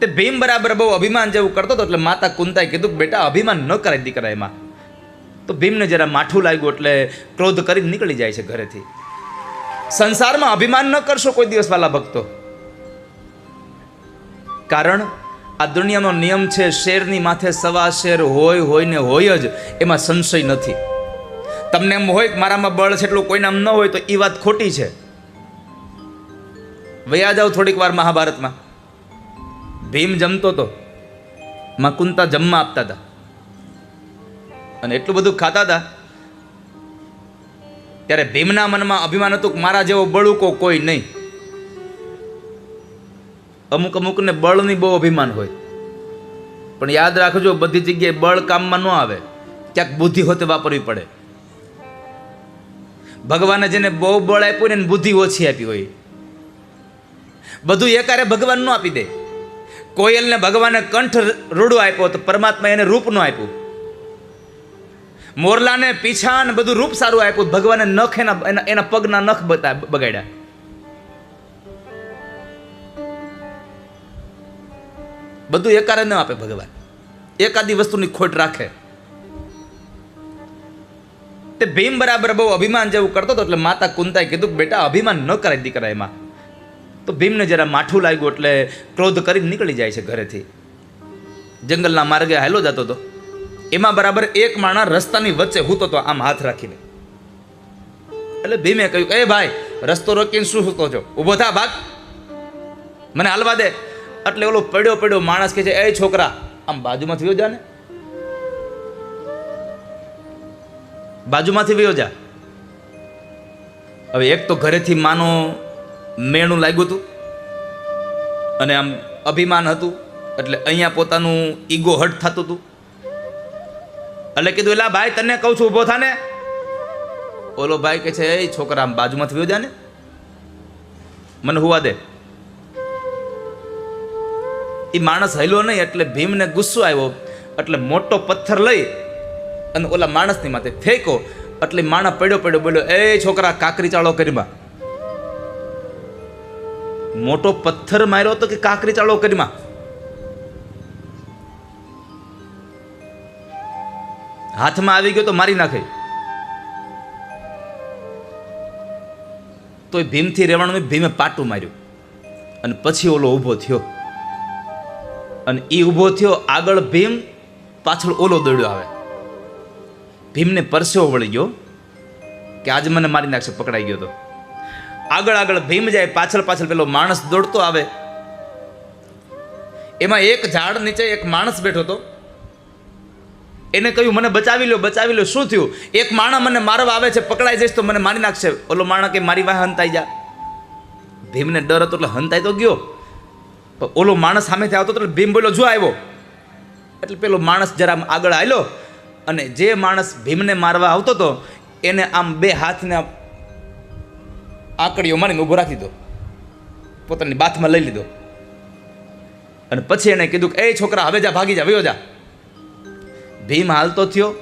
તે ભીમ બરાબર બહુ અભિમાન જેવું કરતો હતો, એટલે માતા કુંતાએ કીધું બેટા, અભિમાન ન કરાય દીકરા એમાં. તો ભીમને જરા માઠું લાગ્યું, એટલે ક્રોધ કરી નીકળી જાય છે ઘરેથી. સંસારમાં અભિમાન ન કરશો કોઈ દિવસ વાલા ભક્તો. કારણ આ દુનિયાનો નિયમ છે, શેરની માથે સવા શેર હોય હોય ને હોય જ, એમાં સંશય નથી. તમને એમ હોય કે મારામાં બળ છે એટલું કોઈને આમ ન હોય, તો એ વાત ખોટી છે. વયા જાઓ થોડીક વાર મહાભારતમાં. ભીમ જમતો તો મકુંતા જમવા આપતા હતા અને એટલું બધું ખાતા હતા ત્યારે ભીમના મનમાં અભિમાન હતું કે મારા જેવો બળુકો કોઈ નહીં. અમુક અમુકને બળની બહુ અભિમાન હોય. પણ યાદ રાખજો, બધી જગ્યાએ બળ કામમાં ન આવે. ક્યાંક બુદ્ધિ હોતે વાપરવી પડે. ભગવાને જેને બહુ બળ આપ્યું ને બુદ્ધિ ઓછી આપી હોય. બધું એકારે ભગવાન ન આપી દે. કોયલને ભગવાને કંઠ રૂડો આપ્યો તો પરમાત્મા એને રૂપ નો આપ્યું. મોરલાને ને બધું રૂપ સારું આપ્યું. ભગવાને નખ એના એના પગના નખ બતા બગાડ્યા. બધું એકારે ન આપે ભગવાન. એકાદી વસ્તુની ખોટ રાખે. તે ભીમ બરાબર બહુ અભિમાન જેવું કરતો હતો એટલે માતા કુંતાએ કીધું કે બેટા અભિમાન ન કરાય દીકરા એમાં. તો ભીમને જરા માઠું લાગ્યું એટલે ક્રોધ કરીને નીકળી જાય છે ઘરેથી. જંગલના માર્ગે હાલો જતો હતો એમાં બરાબર એક માણસ રસ્તાની વચ્ચે હૂતો તો આમ હાથ રાખીને. એટલે ભીમે કહ્યું, એ ભાઈ, રસ્તો રોકીને શું સૂતો છો? ઊભો થા ભાગ. મને હાલવા દે. એટલે ઓલો પડ્યો પડ્યો માણસ કે છે, એ છોકરા, આમ બાજુમાંથી વયો જા ને. બાજુમાંથી વયો જા. હવે એક તો ઘરેથી માનો મેણું લાગ્યું હતું. અને આમ અભિમાન હતું. એટલે અહીંયા પોતાનું ઈગો હટ થતું હતું. એટલે કીધું, એલા ભાઈ, તને કહું છું, ઊભો થાને. ઓલો ભાઈ કે છે, એ છોકરા આમ બાજુમાંથી વયો જાને મને હુવા દે. એ માણસ હલ્યો નહીં, એટલે ભીમને ગુસ્સો આવ્યો. એટલે મોટો પથ્થર લઈ અને ઓલા માણસની માથે ફેંકો એટલે માણસ પડ્યો પડ્યો, બોલ્યો, એ છોકરા કાકરી ચાળો કરીમાં મોટો પથ્થર માર્યો હતો કે કાકરી ચાળો કરીમાં હાથમાં આવી ગયો તો મારી નાખે. તો એ ભીમથી રહેવાનું ભીમે પાટું માર્યું. અને પછી ઓલો ઊભો થયો. અને એ ઊભો થયો, આગળ ભીમ, પાછળ ઓલો દોડ્યો આવે. ભીમને પરસેવો વળી ગયો કે આજે મને મારી નાખશે, પકડાઈ ગયો તો. આગળ આગળ ભીમ જાય, પાછળ પાછળ પેલો માણસ દોડતો આવે. એમાં એક ઝાડ નીચે એક માણસ બેઠો હતો. એને કહ્યું, મને બચાવી લો બચાવી લો. શું થયું? એક માણસ મને મારવા આવે છે, પકડાઈ જઈશ તો મને મારી નાખશે. ઓલો માણસ કે, મારી વાહ હંતાઈ જા. ભીમને ડર હતો એટલે હંતાઈ તો ગયો. પણ ઓલો માણસ સામેથી આવતો એટલે ભીમ બોલો જો આવ્યો. એટલે પેલો માણસ જરા આગળ આવ્યો અને જે માણસ ભીમને મારવા આવતો હતો, એને આમ બે હાથને આંકડીઓ મારીને ઊભો રાખી દીધો. પોતાની બાથમાં લઈ લીધો. અને પછી એણે કીધું કે, એ છોકરા, હવે જા, ભાગી જા, વયો જા. ભીમ હાલતો થયો.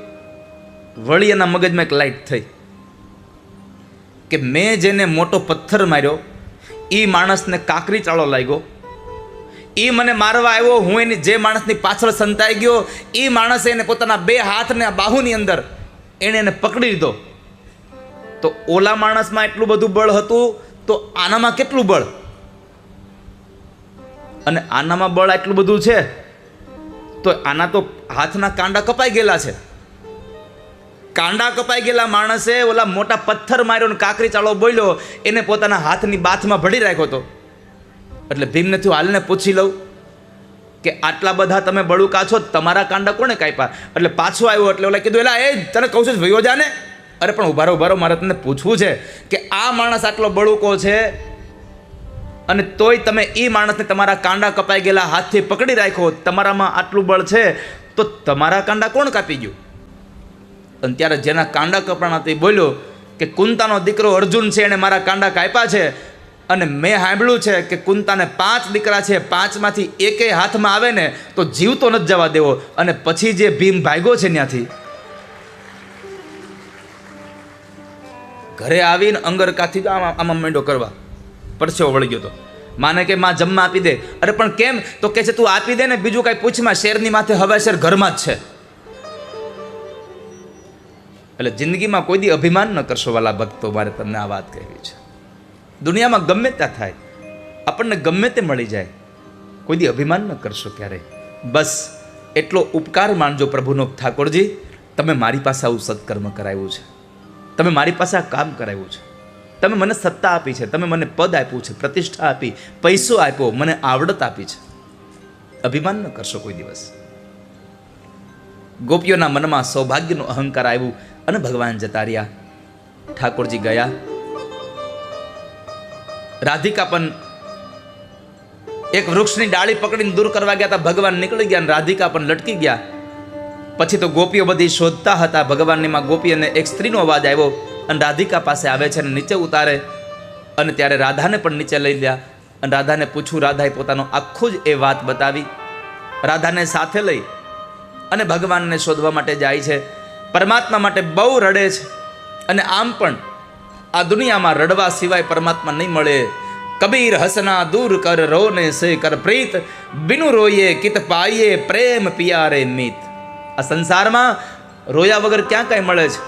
વળી એના મગજમાં એક લાઈટ થઈ કે મેં જેને મોટો પથ્થર માર્યો એ માણસને કાકરી ચાળો લાગ્યો. એ મને મારવા આવ્યો, હું એની જે માણસની પાછળ સંતાઈ ગયો એ માણસે એને પોતાના બે હાથને બાહુની અંદર એણે એને પકડી લીધો. તો ઓલા માણસમાં એટલું બધું બળ હતું, તો આનામાં કેટલું બળ? અને આનામાં બળ આટલું બધું છે, તો આના તો હાથના કાંડા કપાઈ ગયેલા છે. કાંડા કપાઈ ગયેલા માણસે ઓલા મોટા પથ્થર માર્યો ને કાકરી ચાળો બોલ્યો એને પોતાના હાથની બાથમાં ભળી રાખ્યો હતો. એટલે ભીમને થયું, હાલને પૂછી લઉં કે આટલા બધા તમે બળુકા છો, તમારા કાંડા કોણે કાપ્યા? એટલે પાછો આવ્યો, એટલે ઓલા કીધું, એલા, એ તને કહું છું, વયો જા ને. અરે, પણ ઉભારો ઉભારો, મારે તમને પૂછવું છે કે આ માણસ આટલો બળુકો છે અને તોય તમે એ માણસને તમારા કાંડા કપાઈ ગયેલા હાથથી પકડી રાખો તમારામાં આટલું બળ છે, તો તમારા કાંડા કોણ કાપી ગયું? અને ત્યારે જેના કાંડા કપાણા તે બોલ્યો કે કુંતાનો દીકરો અર્જુન છે એણે મારા કાંડા કાપ્યા છે. અને મેં સાંભળ્યું છે કે કુંતાને પાંચ દીકરા છે, પાંચમાંથી એકેય હાથમાં આવે ને તો જીવતો નથી જવા દેવો. અને પછી જે ભીમ ભાગ્યો છે ત્યાંથી ઘરે આવીને અંગરકાથી આમ આમાં માંડો કરવા. પરસેવો વળી ગયો તો. માને કે માં જમવા આપી દે. અરે પણ કેમ? તો કે છે તું આપી દે ને બીજું કાંઈ પૂછમાં શેરની માથે હવાશેર ઘરમાં જ છે. એટલે જિંદગીમાં કોઈ દી અભિમાન ન કરશો વાલા ભક્તો, મારે તમને આ વાત કહેવી છે. દુનિયામાં ગમે ત્યાં થાય. આપણને ગમે તે મળી જાય. કોઈ દી અભિમાન ન કરશો ક્યારેય. બસ, એટલો ઉપકાર માનજો પ્રભુનો ઠાકોરજી. તમે મારી પાસે આવું સત્કર્મ કરાવ્યું છે. તમે મારી પાસે આ કામ કરાવ્યું છે. તમે મને સત્તા આપી છે. તમે મને પદ આપ્યું છે. પ્રતિષ્ઠા આપી, પૈસો આપ્યો, મને આવડત આપી છે. અભિમાન ન કરશો કોઈ દિવસ. ગોપીઓના મનમાં સૌભાગ્યનો અહંકાર આવ્યું અને ભગવાન જતા રહ્યા. ઠાકોરજી ગયા. રાધિકા પણ એક વૃક્ષની ડાળી પકડીને દૂર કરવા ગયા હતા ભગવાન નીકળી ગયા અને રાધિકા પણ લટકી ગયા. પછી તો ગોપીઓ બધી શોધતા હતા. ભગવાનનીમાં ગોપી અને એક સ્ત્રીનો અવાજ આવ્યો અને રાધિકા પાસે આવે છે અને નીચે ઉતારે અને ત્યારે રાધાને પણ નીચે લઈ ગયા અને રાધાને પૂછ્યું, રાધાએ પોતાનો આખું જ એ વાત બતાવી. રાધાને સાથે લઈ અને ભગવાનને શોધવા માટે જાય છે. પરમાત્મા માટે બહુ રડે છે. અને આમ પણ આ દુનિયામાં રડવા સિવાય પરમાત્મા નહીં મળે. કબીર હસના દૂર કર, રોને સે કર પ્રીત. બિનુ રોઈએ કિત પાઈએ પ્રેમ પિયારે મિત. આ સંસારમાં રોયા વગર ક્યાં કાંઈ મળે છે?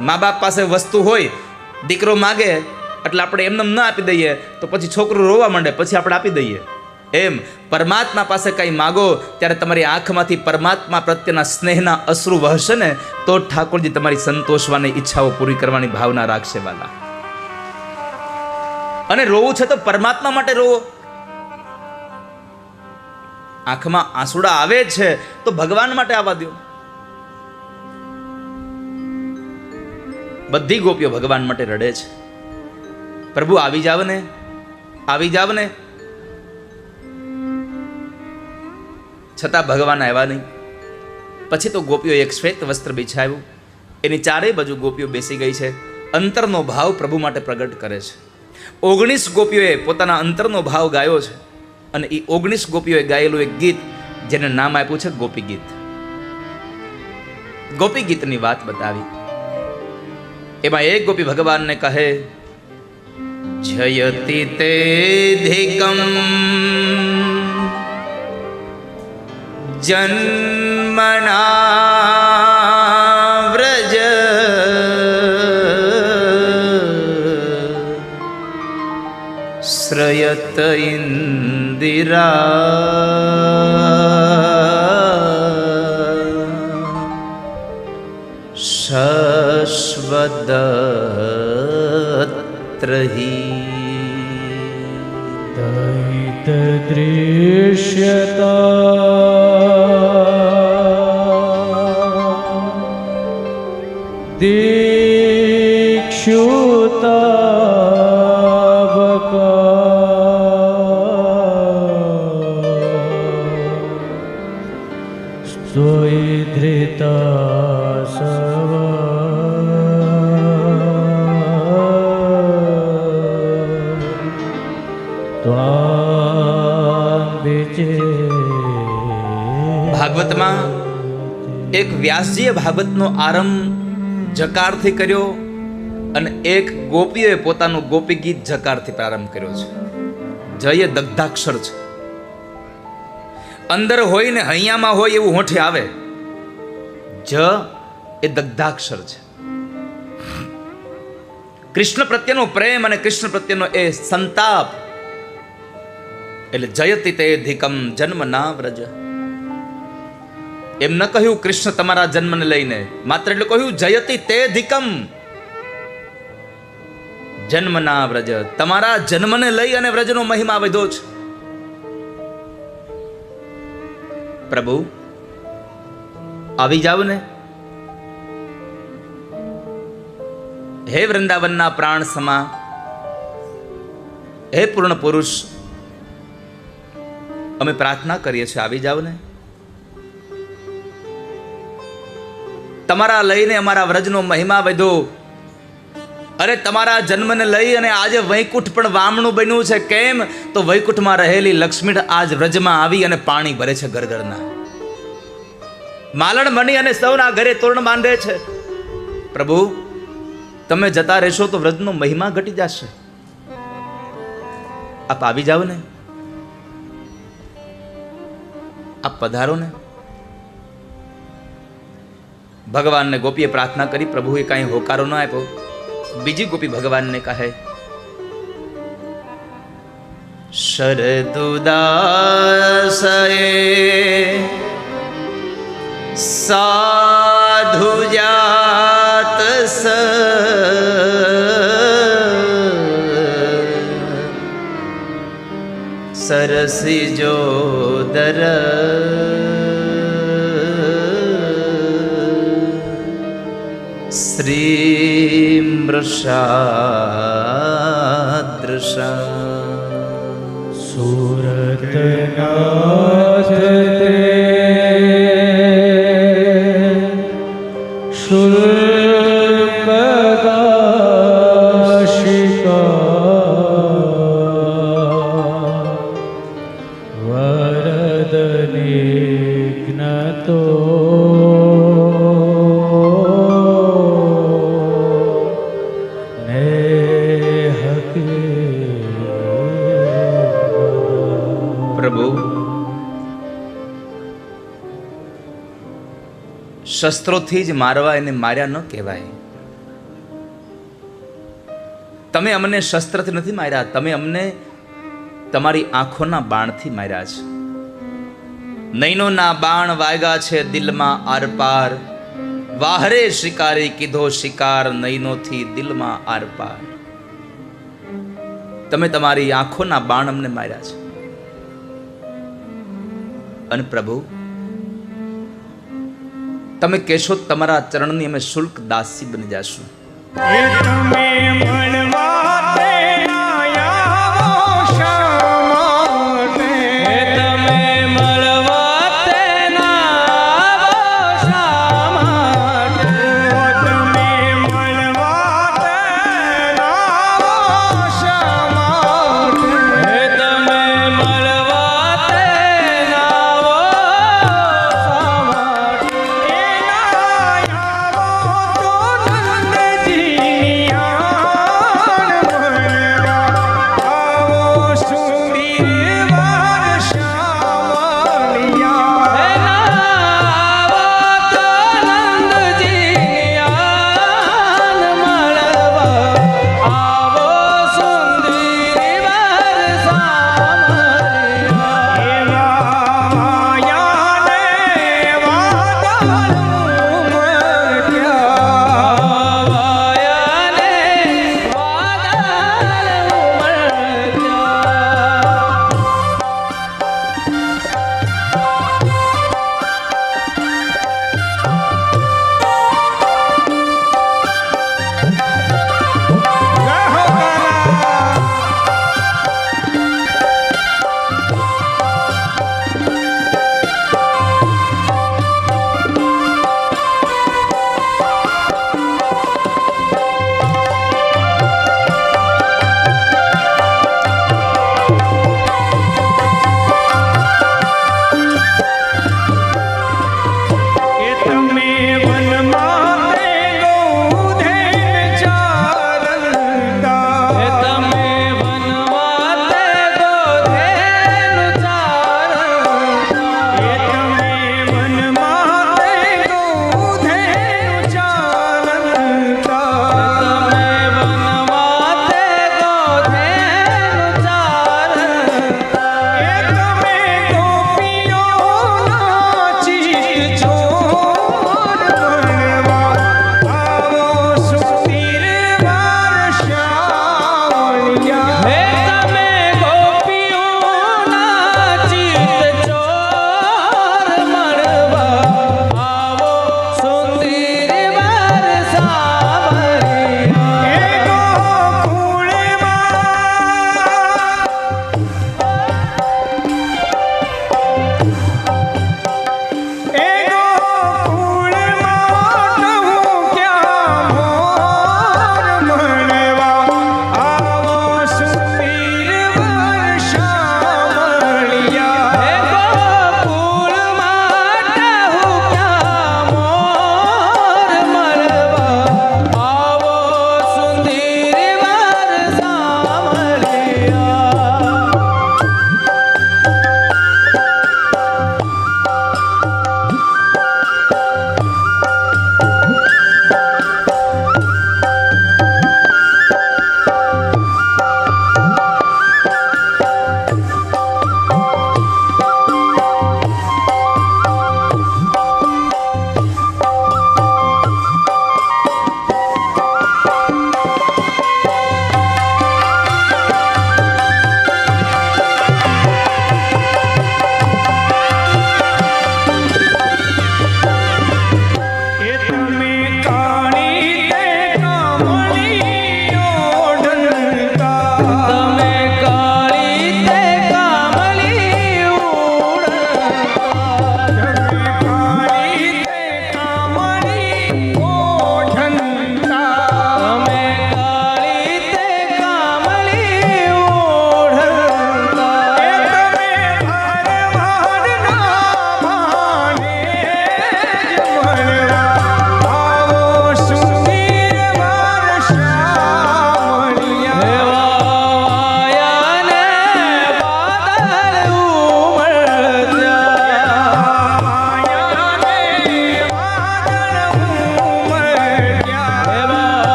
મા બાપ પાસે વસ્તુ હોય, દીકરો માગે, એટલે આપણે એમને ન આપી દઈએ, તો પછી છોકરો રોવા માંડે, પછી આપણે આપી દઈએ. એમ, પરમાત્મા પાસે કંઈ માગો, ત્યારે તમારી આંખમાંથી પરમાત્મા પ્રત્યેના સ્નેહના અશ્રુ વહશે ને, તો ઠાકોરજી તમારી સંતોષવાની ઈચ્છાઓ પૂરી કરવાની ભાવના રાખશે વાલા અને રોવું છે તો પરમાત્મા માટે રોવો. આંખમાં આંસુડા આવે છે, તો ભગવાન માટે આવવા દો બધી ગોપીઓ ભગવાન માટે રડે છે. પ્રભુ આવી જાવ ને? આવી જાવ ને? છતાં ભગવાન આવ્યા નહીં. પછી તો ગોપીઓ એક શ્વેત વસ્ત્ર બિછાવ્યું. એની ચારેય બાજુ ગોપીઓ બેસી ગઈ છે. અંતરનો ભાવ પ્રભુ માટે પ્રગટ કરે છે. ઓગણીસ ગોપીઓએ પોતાના અંતરનો ભાવ ગાયો છે. અને એ ઓગણીસ ગોપીઓએ ગાયેલું એક ગીત, જેને નામ આપ્યું છે ગોપી ગીત ગોપી ગીતની વાત બતાવી. એમાં એક ગોપી ભગવાનને કહે જયતિ તે ધિકમ જન્મના વ્રજ શ્રયત ઇન્દિરા. सर्वदत्र हि दृश्यता दीक्षुता ભાગવતમાં એક વ્યાસજીએ ભાગવતનો આરંભ જકારથી કર્યો અને એક ગોપીએ પોતાનું ગોપી ગીત જકારથી પ્રારંભ કર્યો છે. જય દગ્ધાક્ષર છે. અંદર હોય ને અહીંયામાં હોય એવું હોઠે આવે. જ એ દગ્ધાક્ષર છે. કૃષ્ણ પ્રત્યેનો પ્રેમ અને કૃષ્ણ પ્રત્યેનો એ સંતાપ. એટલે જયતિ તે ધિકમ જન્મ ના વ્રજ. એમ ન કહ્યું કૃષ્ણ તમારા જન્મને લઈને. માત્ર એટલે કહ્યું, જયતિ તે ધિકમ. જન્મના વ્રજ. તમારા જન્મને લઈ અને વ્રજનો મહિમા વધો છે. પ્રભુ, આવી જાવ ને હે વૃંદાવનના પ્રાણ સમા. હે પૂર્ણ પુરુષ. અમે પ્રાર્થના કરીએ છીએ, આવી જાવ ને તમારા લઈને અમારા વ્રજનો મહિમા વધ્યો અરે તમારા જન્મને લઈ અને આજે વૈકુંઠ પણ વામણું બન્યું છે, કેમ? તો વૈકુંઠમાં રહેલી લક્ષ્મી આજ વ્રજમાં આવી અને પાણી ભરે છે ગરગરના. માલણ મણી અને સૌના ઘરે તોરણ બાંધે છે. પ્રભુ, તમે જતા રહેશો તો વ્રજનો મહિમા ઘટી જશે. આપ આવી જાઓ ને આપ પધારો ને ભગવાનને ગોપીએ પ્રાર્થના કરી પ્રભુએ કાંઈ હોકારો ન આપ્યો. બીજી ગોપી ભગવાનને કહે, શરદુદાસએ સાધુ જાત સ સરસી જોદર શ્રી મૃષાદૃશા સુરતનાથ તે શસ્ત્રોથી જ મારવા એને માર્યા ન કહેવાય. તમે અમને શસ્ત્રથી નથી માર્યા, તમે અમને તમારી આંખોના બાણથી માર્યા છે. નૈનોના બાણ વાગ્યા છે દિલમાં આરપાર. વાહરે શિકારી કીધો શિકાર, નૈનોથી દિલમાં આરપાર. તમે તમારી આંખોના બાણ અમને માર્યા છે. અને પ્રભુ તમે કહેશો તમારા ચરણની અમે શુલ્ક દાસી બની જશું.